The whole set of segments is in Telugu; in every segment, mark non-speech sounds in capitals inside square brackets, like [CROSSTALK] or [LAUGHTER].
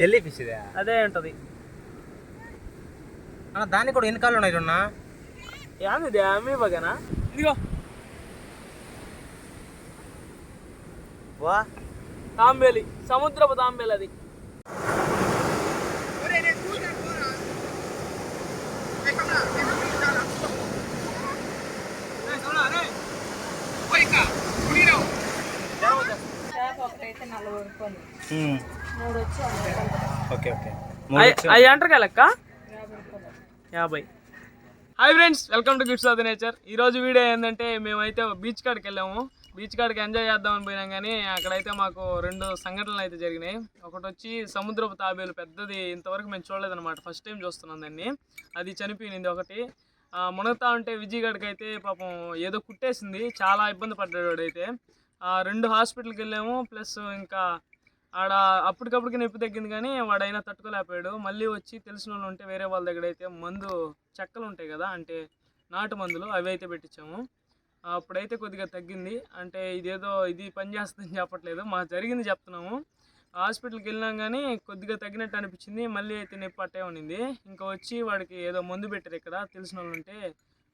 జెల్లీ ఫిష్ అదే ఉంటది. అన్న దానికి కూడా ఎన్ని కాళ్ళు ఉన్నాయి ఏంది ఇది అమ్మి బగనా ఇదిగో. వా. తాంబేలి సముద్రపు తాంబేలి అది ఓకే ఓకే. అవి అంటారు కదా లెక్క యాభై hi friends welcome to gifts of the nature. ఈ రోజు వీడియో ఏంటంటే మేమైతే బీచ్ కాడికి వెళ్ళాము. బీచ్ కాడికి ఎంజాయ్ చేద్దామని పోయినాం కానీ అక్కడైతే మాకు రెండు సంఘటనలు అయితే జరిగినాయి. ఒకటి వచ్చి సముద్రపు తాబేలు పెద్దది ఇంతవరకు మేము చూడలేదన్నమాట. ఫస్ట్ టైం చూస్తున్నాం దాన్ని. అది చనిపోయింది ఒకటి. మునగతా ఉంటే విజయ్ గడికి అయితే పాపం ఏదో కుట్టేసింది. చాలా ఇబ్బంది పడ్డాడు వాడైతే. ఆ, రెండు హాస్పిటల్కి వెళ్ళాము ప్లస్ ఇంకా ఆడ అప్పటికప్పటికి నొప్పి తగ్గింది కానీ వాడైనా తట్టుకోలేకపోయాడు. మళ్ళీ వచ్చి తెలిసిన వాళ్ళు ఉంటే వేరే వాళ్ళ దగ్గర అయితే మందు చెక్కలు ఉంటాయి కదా అంటే నాటు మందులు అవి అయితే పెట్టించాము. అప్పుడైతే కొద్దిగా తగ్గింది. అంటే ఇదేదో ఇది పని చేస్తుందని చెప్పట్లేదు మాకు జరిగింది చెప్తున్నాము. హాస్పిటల్కి వెళ్ళినాం కానీ కొద్దిగా తగ్గినట్టు అనిపించింది. మళ్ళీ అయితే నొప్పి అట్టే ఉండింది. ఇంకా వచ్చి వాడికి ఏదో మందు పెట్టారు ఇక్కడ తెలిసిన వాళ్ళు ఉంటే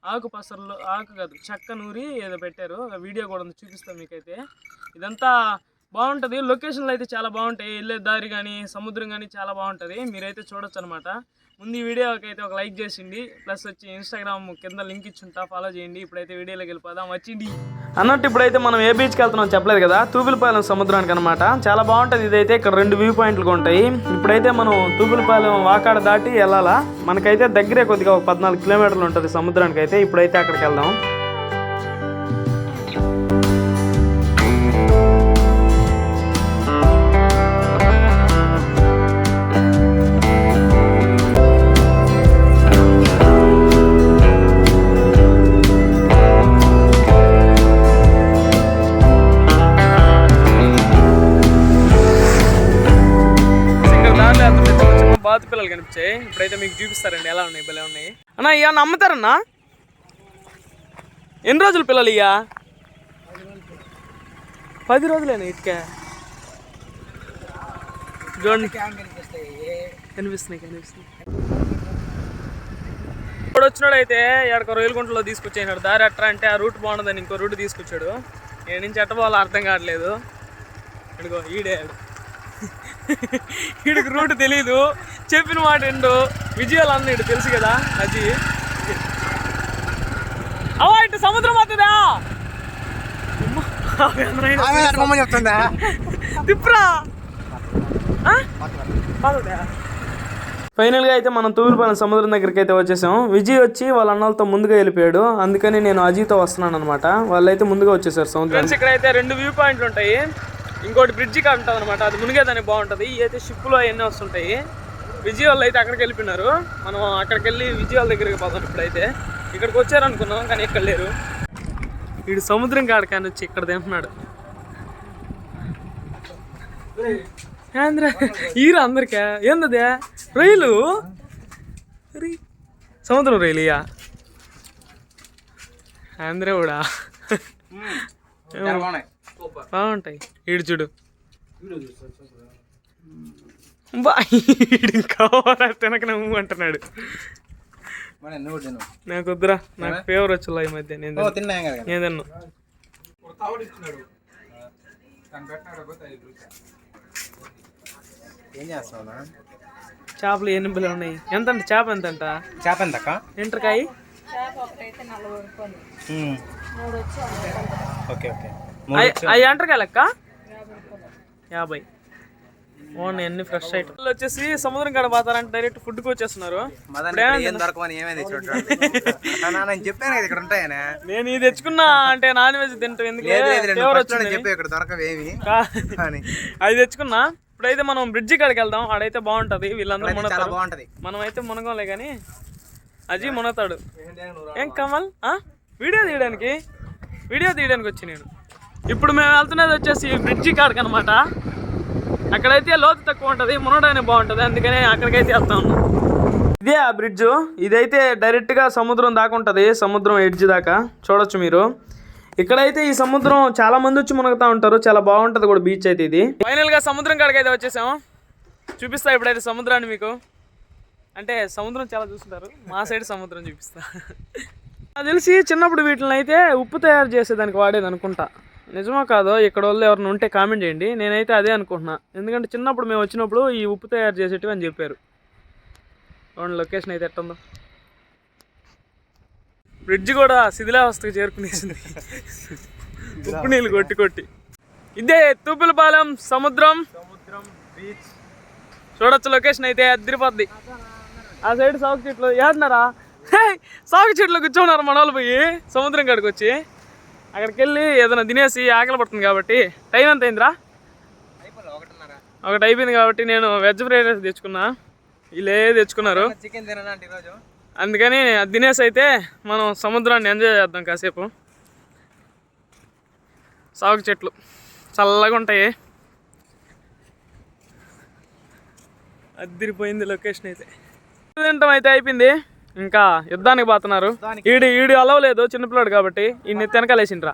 ఆకు పసర్లు ఆకు కాదు చెక్క నూరి ఏదో పెట్టారు. వీడియో కూడా ఉంది చూపిస్తాం మీకైతే. ఇదంతా బాగుంటుంది. లొకేషన్లు అయితే చాలా బాగుంటాయి. వెళ్ళే దారి కానీ సముద్రం కానీ చాలా బాగుంటుంది. మీరైతే చూడొచ్చు అనమాట ముందు ఈ వీడియోకి అయితే ఒక లైక్ చేసిండి ప్లస్ వచ్చి ఇన్స్టాగ్రామ్ కింద లింక్ ఇచ్చుంటా. ఫాలో చేయండి. ఇప్పుడైతే వీడియోలోకి వెళ్ళిపోదాం. వచ్చింది. అన్నట్టు ఇప్పుడైతే మనం ఏ బీచ్కి వెళ్తున్నాం చెప్పలేదు కదా. తూపులపాలెం సముద్రానికి అనమాట చాలా బాగుంటుంది ఇదైతే. ఇక్కడ రెండు వ్యూ పాయింట్లు ఉంటాయి. ఇప్పుడైతే మనం తూపులపాలెం వాకాడ దాటి వెళ్ళాలా? మనకైతే దగ్గరే కొద్దిగా ఒక పద్నాలుగు కిలోమీటర్లు ఉంటుంది సముద్రానికి అయితే ఇప్పుడైతే అక్కడికి వెళ్దాం. అయితే మీకు చూపిస్తారండి. ఎలా ఉన్నాయి? భలే ఉన్నాయి. అన్నా ఇక నమ్ముతారన్నా? ఎన్ని రోజులు పిల్లలు ఇయ్యా? పది రోజులేనా ఇటుకే? చూడండి. కనిపిస్తున్నాయి కనిపిస్తున్నాయి. ఇప్పుడు వచ్చినాడు అయితే ఎక్కడికో రైలుగుంటలో తీసుకొచ్చేసాడు దారి ఎట్రా అంటే ఆ రూట్ బాగుండదని ఇంకో రూట్ తీసుకొచ్చాడు. ఏడు నుంచి ఎట్ట పోవాలో అర్థం కావట్లేదు. ఇడుగో ఈడే [LAUGHS] ఈడికి రూట్ తెలీదు. చెప్పిన మాట ఎండు విజయాలు అన్నాడు తెలుసు కదా అది అవా ఇటు సముద్రం అవుతుందా చెప్తుందా? తిప్పురా. ఫైనల్గా అయితే మనం తూర్పుపాలెం సముద్రం దగ్గరికి అయితే వచ్చేసాం. విజయ్ వచ్చి వాళ్ళ అన్నలతో ముందుగా వెళ్ళిపోయాడు. అందుకని నేను అజీతో వస్తున్నాను అనమాట వాళ్ళైతే ముందుగా వచ్చేసారు సముద్రం ఇక్కడ అయితే రెండు వ్యూ పాయింట్లు ఉంటాయి. ఇంకోటి బ్రిడ్జి కా ఉంటుంది అనమాట అది మునిగేదానికి బాగుంటుంది. ఇవి అయితే షిప్లో అవన్నీ వస్తుంటాయి. విజయ్ వాళ్ళు అయితే అక్కడికి వెళ్ళిపోయినారు. మనం అక్కడికి వెళ్ళి విజయ్ వాళ్ళ దగ్గరికి పోతాం ఇప్పుడైతే. ఇక్కడికి వచ్చారనుకున్నాం కానీ ఇక్కడ లేరు. వీడు సముద్రం కాడకాని వచ్చి ఇక్కడ తింటున్నాడు. ఏంద్ర? ఈరా అందరికా? ఏందదే? రొయ్యలు సముద్రం రొయ్యలు ఇయ్యా ఆంధ్ర కూడా బాగుంటాయి. ఈడు చూడు. బా ఈడు ఇంకా తినక నువ్వు అంటున్నాడు. నాకు వద్దురా నాకు ఫేవర్ వచ్చిల్లా ఈ మధ్య నేను నేను తిన్ను. చేపలు ఎన్ని బిల్లు ఉన్నాయి? ఎంత అంట చేప ఎంత అంట చేప ఎంత అక్క ఎంటకాయ ఓకే ఓకే. అవి అంటారు లెక్క యాభై. ఓన్ అన్ని ఫ్రెష్ ఐటమ్ వచ్చేసి సముద్రం కాడ పోతారంటే డైరెక్ట్ వచ్చేస్తున్నారు. దొరకమని ఏమైంది చూడండి నేను చెప్పాను కదా ఇక్కడ ఉంటాయనే. నేను ఇది తెచ్చుకున్నా అంటే నాన్ వెజ్ తింటాం ఎందుకు చెప్పు ఇక్కడ దొరకవేమి కా- అది తెచ్చుకున్నా. ఇప్పుడైతే మనం బ్రిడ్జి కాడికి వెళ్దాం. ఆడైతే బాగుంటది. వీళ్ళందరూ మునతారు బాగుంటది. మనం అయితే మునగంలే కానీ అజీ మునతాడు ఏం కమల్? ఆ? వీడియో తీయడానికి? వీడియో తీయడానికి వచ్చి నేను. ఇప్పుడు మేము వెళ్తున్నది వచ్చేసి బ్రిడ్జి కాడికి అనమాట అక్కడైతే లోతు తక్కువ ఉంటుంది మునడానికి బాగుంటుంది అందుకనే అక్కడికైతే వెళ్తా ఉన్నాం. ఇదే ఆ బ్రిడ్జ్ ఇదైతే డైరెక్ట్గా సముద్రం దాకా ఉంటుంది సముద్రం ఎడ్జ్ దాకా. చూడొచ్చు మీరు. ఇక్కడైతే ఈ సముద్రం చాలా మంది వచ్చి మునుగుతా ఉంటారు చాలా బాగుంటుంది కూడా బీచ్ అయితే ఇది. ఫైనల్గా సముద్రం కాడికి అయితే వచ్చేసాము. చూపిస్తా ఇప్పుడైతే సముద్రాన్ని మీకు. అంటే సముద్రం చాలా చూస్తుంటారు మా సైడ్ సముద్రం చూపిస్తా. నాకు తెలిసి చిన్నప్పుడు వీటిని అయితే ఉప్పు తయారు చేసేదానికి వాడేది అనుకుంటా. నిజమో కాదో ఇక్కడ వాళ్ళు ఎవరైనా ఉంటే కామెంట్ చేయండి. నేనైతే అదే అనుకుంటున్నా. ఎందుకంటే చిన్నప్పుడు మేము వచ్చినప్పుడు ఈ ఉప్పు తయారు చేసేటివి అని చెప్పారు. చూడండి లొకేషన్ అయితే ఎట్టుందో. బ్రిడ్జ్ కూడా శిథిలావస్థకు చేరుకునేసింది. ఉప్పు నీళ్ళు కొట్టి కొట్టి. ఇదే తూపులపాలెం సముద్రం. సముద్రం బీచ్ చూడొచ్చు లొకేషన్ అయితే అదిరిపోద్ది ఆ సైడ్ సాగు చెట్లు ఏడున్నారా సాగు చెట్లు కూర్చోన్నారు మన వాళ్ళు పోయి సముద్రం కాడికి వచ్చి. అక్కడికి వెళ్ళి ఏదైనా తినేసి ఆకలి పడుతుంది కాబట్టి టైం ఎంత అయిందిరా? ఒకటి అయిపోయింది కాబట్టి నేను వెజ్ ఫ్రైడ్ రైస్ తెచ్చుకున్నా. వీళ్ళే తెచ్చుకున్నారు. చికెన్ తినాలంటే ఈరోజు అందుకని అది తినేసి అయితే మనం సముద్రాన్ని ఎంజాయ్ చేద్దాం కాసేపు. సాగు చెట్లు చల్లగా ఉంటాయి. అద్దిరిపోయింది లొకేషన్ అయితే. తింటాం అయితే అయిపోయింది. ఇంకా యుద్ధానికి పోతున్నారు. ఈడి ఈడి అలవలేదు చిన్నపిల్లాడు కాబట్టి ఈ వెనకాలేసిండ్రా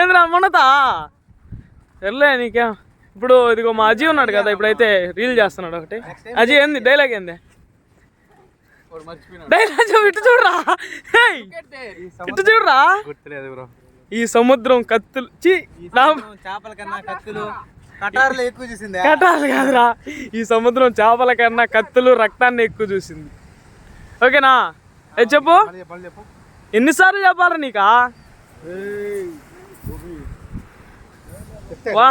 ఏంద్రా మొన్నతా వెళ్ళే నీకేం. ఇప్పుడు ఇదిగో మా అజీ ఉన్నాడు కదా ఇప్పుడైతే రీల్ చేస్తున్నాడు ఒకటి. అజీ ఏంది? డైలాగ్ ఏంది? డైలాగ్ ఇటు చూడరా? ఇటు చూడరా? ఈ సముద్రం కత్తులు. చీ చేపల కన్నా కత్తులు కటార్లు ఎక్కువ చూసిందే. కాదురా. ఈ సముద్రం చేపల కన్నా కత్తులు రక్తాన్ని ఎక్కువ చూసింది. ఓకేనా? ఏ చెప్పు. ఎన్నిసార్లు చెప్పాలా నీకా? వా.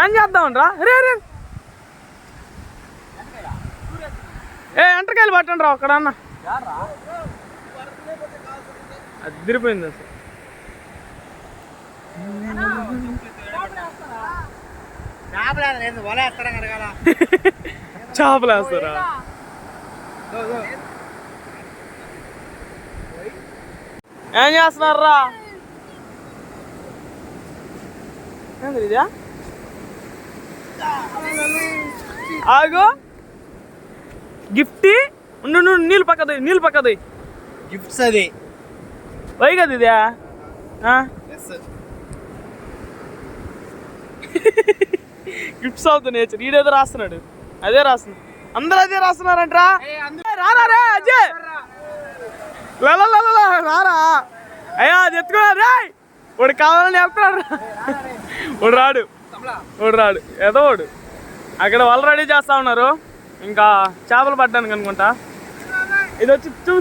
ఏం చేద్దామనరా రే? రే ఏ ఎంటకాయలు పట్టండి రా ఒక్కడన్నా అదిరిపోయింది అసలు. చేపలు లేదు వల వేస్తారా అడగాల చేపలు వేస్తారా ఏం చేస్తున్నారా ఏంది ఇదా? ఆగు. గిఫ్ట్? ఉండు ఉండు, నీళ్ళు పక్కది నీళ్ళు పక్కది. గిఫ్ట్స్ అది. వై కదా ఇదా? [LAUGHS] గిఫ్ట్స్ ఆఫ్ ద నేచర్ ఈడేదో రాస్తున్నాడు. అదే రాస్తున్నాడు అందరూ అదే రాస్తున్నారంట్రా? రారా రే అజయ్! రారా? అయ్యా అది ఎత్తుకున్నా రే వాడు కావాలని చెప్తున్నాడు వాడు రాడు. వాడు రాడు. ఏదో వాడు. అక్కడ వాళ్ళు రెడీ చేస్తా ఉన్నారు. ఇంకా చేపలు పడ్డానికి అనుకుంటా. ఇది వచ్చి చూ.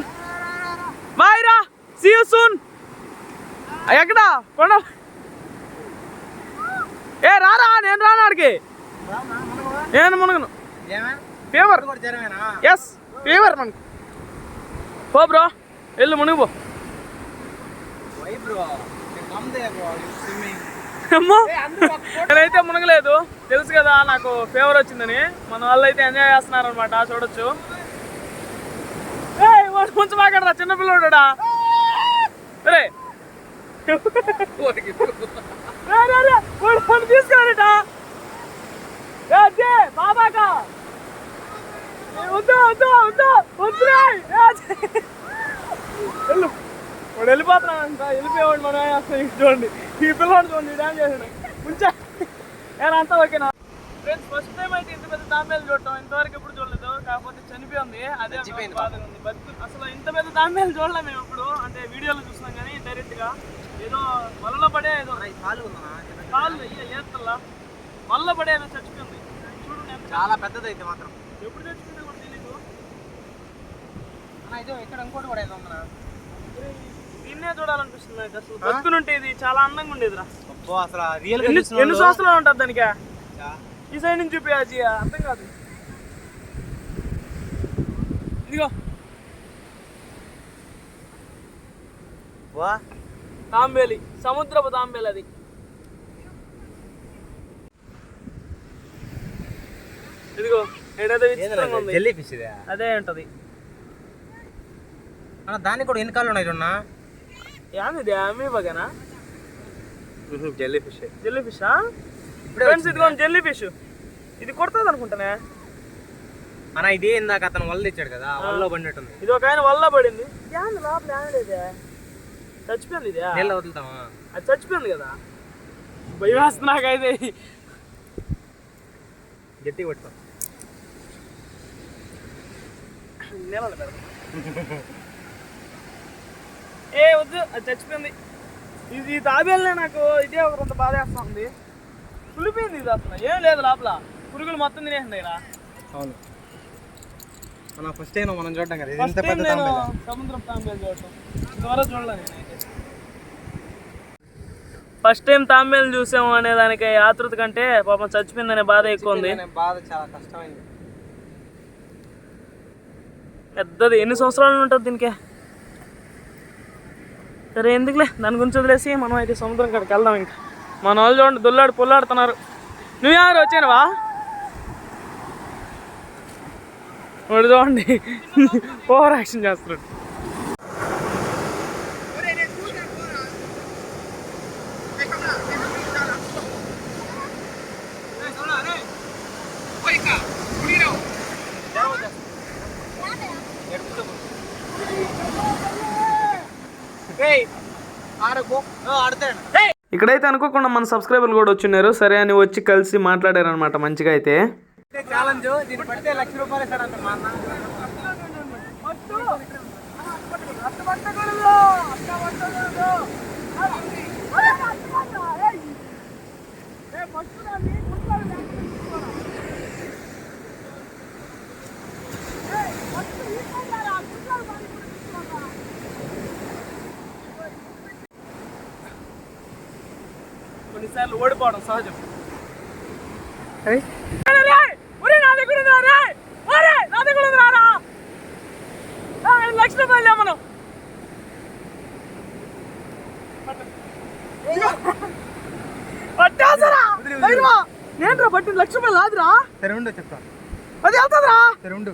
బాయ్ రా. సీ సూన్ ఎక్కడ? కొండ. ఏ రారా? నేను రాను ఆడికి. నేను మునగను? ఫీవర్ ఎస్ ఫీవర్ మనకు పో బ్రో వెళ్ళు మునిగి పో వై బ్రో కమ్దే బ్రో స్విమ్మింగ్ అమ్మో నేనైతే మునగలేదు. తెలుసు కదా నాకు ఫీవర్ వచ్చిందని. మన వాళ్ళు అయితే ఎంజాయ్ చేస్తున్నారు అనమాట చూడొచ్చు కొంచెం ఆగడరా చిన్నపిల్లడా రే తీసుకురాడట ఏ, వద్దు వద్దు వద్దు వద్దురే. వెళ్ళు. వాడు వెళ్ళిపోతున్నాడంట వెళ్ళిపోయేవాడు మనం ఏం చేస్తాం ఇంక చూడండి. ఈ పిల్లవాడు చూడండి డ్యామ్ చేసాడు ఉంచా. ఏనా అంతా ఓకేనా? ఫ్రెండ్స్ ఫస్ట్ టైం అయితే ఇంత పెద్ద తాంబేలు చూడటం ఇంతవరకు ఎప్పుడు చూడలేదు. కాకపోతే చనిపోయింది. అదే బాధగా ఉంది. బతుకు అసలు ఇంత పెద్ద తాంబేలు చూడలేము మేము ఇప్పుడు అంటే వీడియోలో చూస్తున్నాం కానీ డైరెక్ట్గా ఏదో వలలో పడే ఏదో కాలు ఉందా కాళ్ళు అయ్యా ఏత్తల్లా వల్ల పడే ఏదో చచ్చిపోయింది చూడండి చాలా పెద్దది అయితే మాత్రం. ఎప్పుడు చచ్చిపోయిందో కూడా తెలీదు అన్న ఇదో ఇక్కడ ఇంకోటి కూడా ఏదో ఉందన్నా దీన్నే చూడాలనిపిస్తుంది నాకు అసలు. బతుకునుంటే ఇది చాలా అందంగా ఉండేదిరా. అబ్బో అసలు రియల్ ఎన్ని సంవత్సరాలు ఉంటుంది దానికి. ఈ సైడ్ నుంచి చూపి అజీ అర్థం కాదు. ఇదిగో. వా. తాంబేలి సముద్రపు తాంబేలి అది ఇదిగో ఏడేదో జెల్లీ ఫిష్ ఇదే. అదే ఉంటది. అన్న దానికి కూడా ఎన్ని కాళ్ళు ఉన్నాయి అమీబాగానా జెల్లీ ఫిష్. జెల్లీ ఫిషా ఫ్రెండ్స్ ఇదిగో జెల్లీ ఫిష్. ఇది కొడుతుంది అనుకుంటానే. అన్న ఇది ఇందాక అతను వల్ల తెచ్చాడు కదా వల్ల పడినట్టుంది ఇది ఒక ఆయన వల్ల పడింది. ఏంది లోపల చచ్చిపోయింది ఇదే. నీళ్ళ వదులుతామా అది చచ్చిపోయింది కదా. భయం వేస్తుంది నాకైతే. గట్టి పట్టుకో. పెడతా. [LAUGHS] ఏ వద్దు అది చచ్చిపోయింది. ఇది ఈ తాబేలనే నాకు ఇదే ఒక కొంత బాధ వేస్తా ఉంది కులిపోయింది ఇది అసలు. ఏం లేదు లోపల. పురుగులు మొత్తం తినేసింది ఇక్కడ అవును. మనం ఫస్ట్ టైం మనం చూడటం కదా పెద్ద సముద్రం తాంబేలు చూడటం. ఇంతవరకు చూడలేదు నేనైతే ఫస్ట్ టైం తాంబేలు చూసాము అనే దానికి ఆతృత కంటే పాపం చచ్చిపోయిందనే బాధ ఎక్కువ ఉంది. బాధ చాలా కష్టమైంది. పెద్దది ఎన్ని సంవత్సరాలు ఉంటుంది దీనికి. సరే ఎందుకులే? దాని గురించి వదిలేసి మనం అయితే సముద్రం కాడికి వెళ్దాం ఇంకా. మన వాళ్ళు చూడండి దుల్లాడు పుల్లాడుతున్నారు. నువ్వు ఎవరు వచ్చానువా? వాడు చూడండి. [LAUGHS] ఓవర్ యాక్షన్ చేస్తున్నాడు. ఇక్కడైతే అనుకోకుండా మన సబ్స్క్రైబర్లు కూడా వచ్చిన్నారు. సరే అని వచ్చి కలిసి మాట్లాడారు అనమాట మంచిగా అయితే. ఛాలెంజ్ దీన్ని పడితే లక్ష రూపాయలు ఇస్తాడంట మా అన్న. కొన్నిసార్లు ఓడిపోవడం సహజం లక్షల రూపాయలు మనం పట్టేసరా నేను పట్టిన లక్ష రూపాయలు లాదురా సరే ఉండు చెప్తా అది వెళ్తుందిరా సరే ఉండు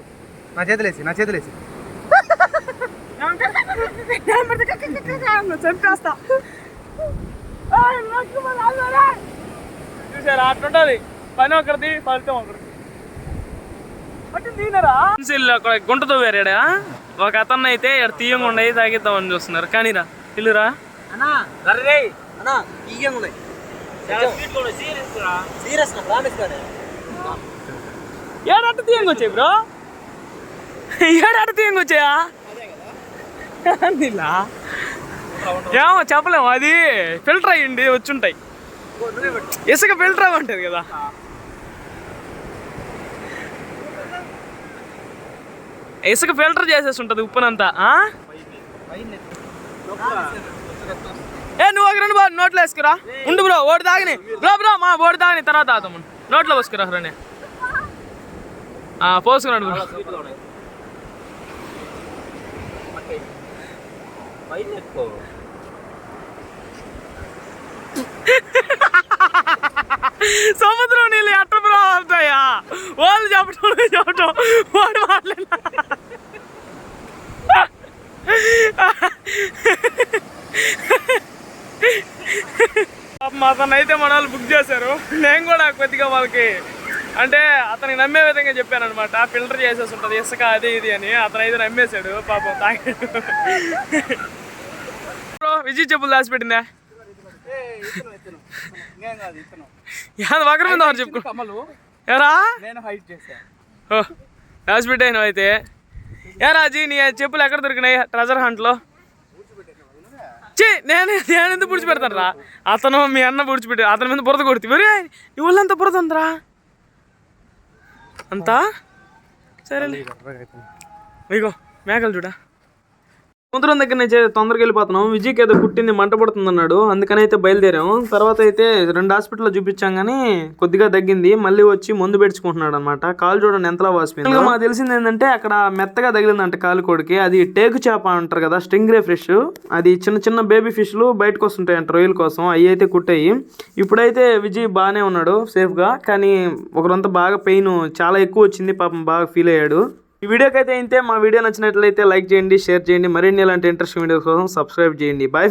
నా చేతులేసి నా చేతులేసి చంపేస్తా చూసారా అట్లుంటది. పని ఒకరిది ఫలితం ఒకరిది. అక్కడ గుంట తవ్వారాడా? ఒక అతను అయితే ఇక్కడ తీయంగా ఉండయి తాగిద్దామని చూస్తున్నారు. కానీరా ఇల్లురా? అన్నా రే అన్నా ఈగంగా ఉన్నాయి. సీరియస్ నా ప్రామిస్ కానీ ఏడాట తీయంగా వచ్చాయి బ్రో? ఏడాట తీయంగా వచ్చాయా? నీలా ఏమో చెప్పలేము. అది ఫిల్టర్ అయ్యింది వచ్చుంటాయి. ఇసుక ఫిల్టర్ అవ్వ ఉంటుంది కదా ఇసుక ఫిల్టర్ చేసేసి ఉంటుంది ఉప్పునంతా ఆ? ఏ నువ్వు ఒక రెండు బా నోట్లో వేసుకురా. ఉండు బ్రో ఓడి తాగని. బ్రో బ్రో మా ఓడి తాగని తర్వాత తాగుతాము నోట్లో పోసుకురా రండి. పోసుకున్నాడు బ్రో. సముద్రం నీళ్ళు ఎట్ట బ్రో అవుతాయా వాళ్ళు చెప్పడం చెప్పడం వాడు మాట్లాడినా అతను అయితే మన వాళ్ళు బుక్ చేశారు. నేను కూడా కొద్దిగా వాళ్ళకి అంటే అతనికి నమ్మే విధంగా చెప్పాను అనమాట ఫిల్టర్ చేసేసి ఉంటుంది ఇసుక అది ఇది అని. అతను అయితే నమ్మేశాడు పాపం తాగాడు విజయ్ చెప్పులు దాచిపెట్టిందా? యాద వగర మీద ఎవరు చెప్పు కమలు. ఎరా నేను హైట్ చేశా. ఓ దాచిపెట్టాను అయితే? ఏ రాజీ నీ చెప్పులు ఎక్కడ దొరికినాయి ట్రెజర్ హంట్లో? చీ నేను నేను ఎందుకు పుడిచిపెడతాను రా అతను మీ అన్న పుడిచిపెట్టాడు. అతని మీద బురద కొడుతు. మరి నీ ఒళ్ళంతా బురద ఉందిరా? అంతా? సరేలే. ఇగో మేకలు చూడా. సముద్రం దగ్గర నుంచి తొందరగా వెళ్ళిపోతున్నాం. విజయ్కి ఏదో కుట్టింది మంట పడుతుంది అన్నాడు అందుకని అయితే బయలుదేరాం. తర్వాత అయితే రెండు హాస్పిటల్లో చూపించాం కానీ కొద్దిగా తగ్గింది. మళ్ళీ వచ్చి మందు పెడుచుకుంటున్నాడు అనమాట కాలు చూడండి ఎంతలా వాసిపోయింది. మాకు తెలిసింది ఏంటంటే అక్కడ మెత్తగా తగిలిందంట కాలు కోడికి. అది టేకు చేప అంటారు కదా స్ట్రింగ్ రే ఫిష్. అది చిన్న చిన్న బేబీ ఫిష్లు బయటకు వస్తుంటాయి అంట రొయ్యల కోసం. అవి అయితే కుట్టాయి. ఇప్పుడైతే విజయ్ బాగానే ఉన్నాడు సేఫ్గా. కానీ ఒకరంతా బాగా పెయిన్ చాలా ఎక్కువ వచ్చింది. పాపం బాగా ఫీల్ అయ్యాడు. ఈ వీడియోకి అయితే అయితే మా వీడియో నచ్చినట్లయితే లైక్ చేయండి షేర్ చేయండి. మరిన్ని ఇలాంటి ఇంట్రెస్ట్ వీడియోస్ కోసం సబ్స్క్రైబ్ చేయండి. బాయ్